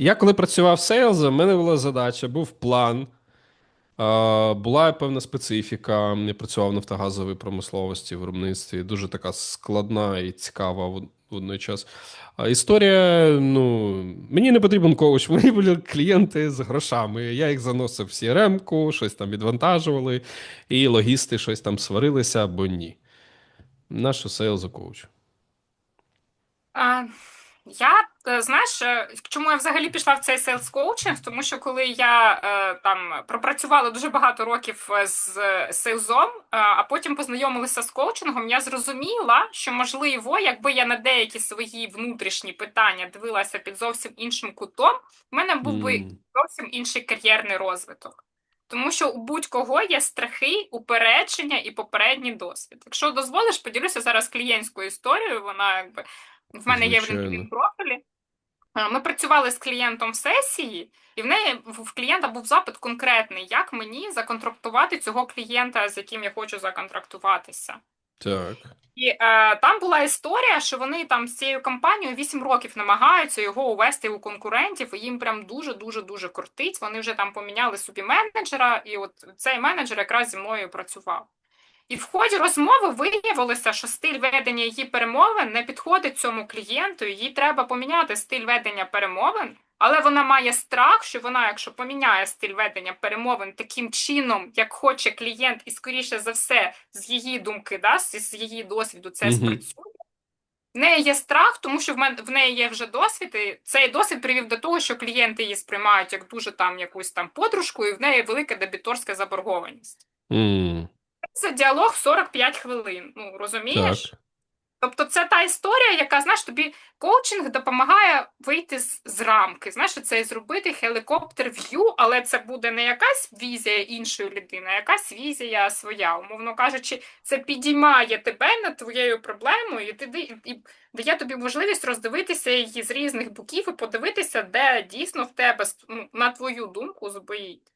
Я коли працював сейлзом, в мене була задача, був план, була певна специфіка. Я працював в нафтогазовій промисловості, виробництві. Дуже така складна і цікава вод- водночас. А історія, ну, мені не потрібен коуч, мені були клієнти з грошами. Я їх заносив в CRM-ку, щось там відвантажували, і логісти щось там сварилися або ні. Нащо сейлзу коуч? А, я е, знаєш, е, чому я взагалі пішла в цей селс коучинг? Тому що коли я е, там пропрацювала дуже багато років з сейлзом, е, а потім познайомилася з коучингом, я зрозуміла, що можливо, якби я на деякі свої внутрішні питання дивилася під зовсім іншим кутом, в мене був би зовсім інший кар'єрний розвиток. Тому що у будь-кого є страхи, упередження і попередній досвід. Якщо дозволиш, поділюся зараз клієнтською історією. Вона якби в мене є в. LinkedIn профілі. Ми працювали з клієнтом в сесії, і в неї в клієнта був запит конкретний, як мені законтрактувати цього клієнта, з яким я хочу законтрактуватися. Так. І е, там була історія, що вони там з цією компанією 8 років намагаються його увести у конкурентів, і їм прям дуже дуже дуже кортить. Вони вже там поміняли собі менеджера, і от цей менеджер якраз зі мною працював. І в ході розмови виявилося, що стиль ведення її перемовин не підходить цьому клієнту. Їй треба поміняти стиль ведення перемовин, але вона має страх, що вона, якщо поміняє стиль ведення перемовин таким чином, як хоче клієнт, і скоріше за все, з її думки, да, з її досвіду, це Мгм. спрацює. В неї є страх, тому що в мене в неї є вже досвід, і цей досвід привів до того, що клієнти її сприймають як дуже там якусь там подружку, і в неї велика дебіторська заборгованість. М, Це діалог 45 хвилин. Ну розумієш? Так. Тобто, це та історія, яка знаєш, тобі коучинг допомагає вийти з, з рамки. Знаєш, це і зробити хелікоптер в'ю, але це буде не якась візія іншої людини, а якась візія своя. Умовно кажучи, це підіймає тебе над твоєю проблемою, і ти і дає тобі можливість роздивитися її з різних боків і подивитися, де дійсно в тебе ну, на твою думку збоїть.